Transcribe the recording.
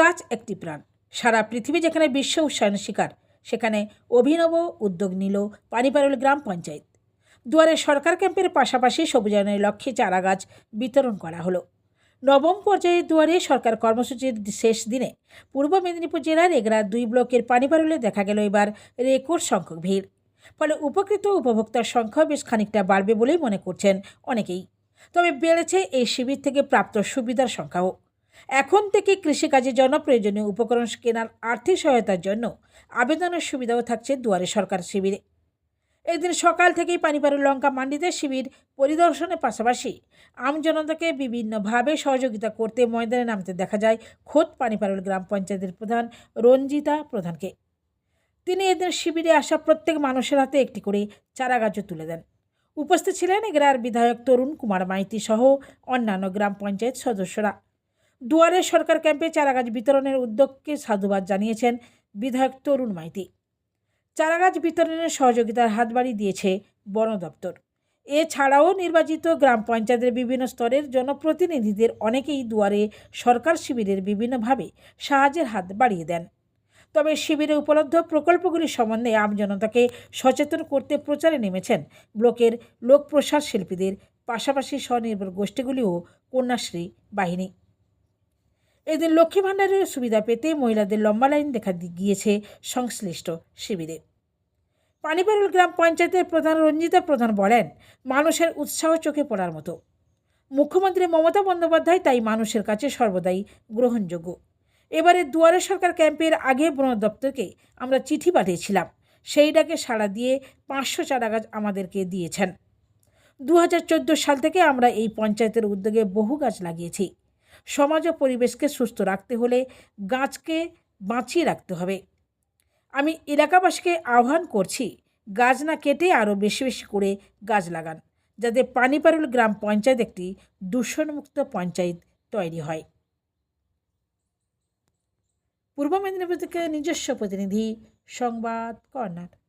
গাছ একটি প্রাণ। সারা পৃথিবী যেখানে বিশ্ব উৎসায়নের শিকার, সেখানে অভিনব উদ্যোগ নিল পানিপারুল গ্রাম পঞ্চায়েত। দুয়ারে সরকার ক্যাম্পের পাশাপাশি সবুজায়নের লক্ষ্যে চারা গাছ বিতরণ করা হলো। নবম পর্যায়ে দুয়ারে সরকার কর্মসূচির শেষ দিনে পূর্ব মেদিনীপুর জেলার এগরা দুই ব্লকের পানিপারুলে দেখা গেল এবার রেকর্ড সংখ্যক ভিড়। ফলে উপকৃত উপভোক্তার সংখ্যা বেশ খানিকটা বাড়বে বলেই মনে করছেন অনেকেই। তবে বেড়েছে এই শিবির থেকে প্রাপ্ত সুবিধার সংখ্যাও। এখন থেকে কৃষিকাজের জন্য প্রয়োজনীয় উপকরণ কেনার আর্থিক সহায়তার জন্য আবেদনের সুবিধাও থাকছে দুয়ারে সরকার শিবিরে। এদিন সকাল থেকেই পানিপাড়ু লঙ্কা মান্ডিতে শিবির পরিদর্শনের পাশাপাশি আমজনতাকে বিভিন্নভাবে সহযোগিতা করতে ময়দানে নামতে দেখা যায় খোদ পানিপাড়ুল গ্রাম পঞ্চায়েতের প্রধান রঞ্জিতা প্রধানকে। তিনি এদিন শিবিরে আসা প্রত্যেক মানুষের হাতে একটি করে চারা গাছও তুলে দেন। উপস্থিত ছিলেন এগরার বিধায়ক তরুণ কুমার মাইতি সহ অন্যান্য গ্রাম পঞ্চায়েত সদস্যরা। দুয়ারে সরকার ক্যাম্পে চারাগাছ বিতরণের উদ্যোগকে সাধুবাদ জানিয়েছেন বিধায়ক তরুণ মাইতি। চারাগাছ বিতরণের সহযোগিতার হাত বাড়িয়ে দিয়েছে বন দপ্তর। এছাড়াও নির্বাচিত গ্রাম পঞ্চায়েতের বিভিন্ন স্তরের জনপ্রতিনিধিদের অনেকেই দুয়ারে সরকার শিবিরের বিভিন্নভাবে সাহায্যের হাত বাড়িয়ে দেন। তবে শিবিরে উপলব্ধ প্রকল্পগুলি সম্বন্ধে আমজনতাকে সচেতন করতে প্রচারে নেমেছেন ব্লকের লোকপ্রসার শিল্পীদের, পাশাপাশি স্বনির্ভর গোষ্ঠীগুলিও কন্যাশ্রী বাহিনী। এদিন লক্ষ্মী ভাণ্ডারের সুবিধা পেতে মহিলাদের লম্বা লাইন দেখা গিয়েছে সংশ্লিষ্ট শিবিরে। পানিপারুল গ্রাম পঞ্চায়েতের প্রধান রঞ্জিতা প্রধান বলেন, মানুষের উৎসাহ চোখে পড়ার মতো। মুখ্যমন্ত্রী মমতা বন্দ্যোপাধ্যায় তাই মানুষের কাছে সর্বদাই গ্রহণযোগ্য। এবারে দুয়ারে সরকার ক্যাম্পের আগে বন দপ্তরকে আমরা চিঠি পাঠিয়েছিলাম। সেই ডাকে সাড়া দিয়ে পাঁচশো চারা গাছ আমাদেরকে দিয়েছেন। দু হাজার চোদ্দ সাল থেকে আমরা এই পঞ্চায়েতের উদ্যোগে বহু গাছ লাগিয়েছি। সমাজ ও পরিবেশকে সুস্থ রাখতে হলে গাছকে বাঁচিয়ে রাখতে হবে। আমি এলাকাবাসীকে আহ্বান করছি, গাছ না কেটে আরও বেশি বেশি করে গাছ লাগান, যাতে পানিপারুল গ্রাম পঞ্চায়েত একটি দূষণমুক্ত পঞ্চায়েত তৈরি হয়। পূর্ব মেদিনীপুর থেকে নিজস্ব প্রতিনিধি, সংবাদ কর্নার।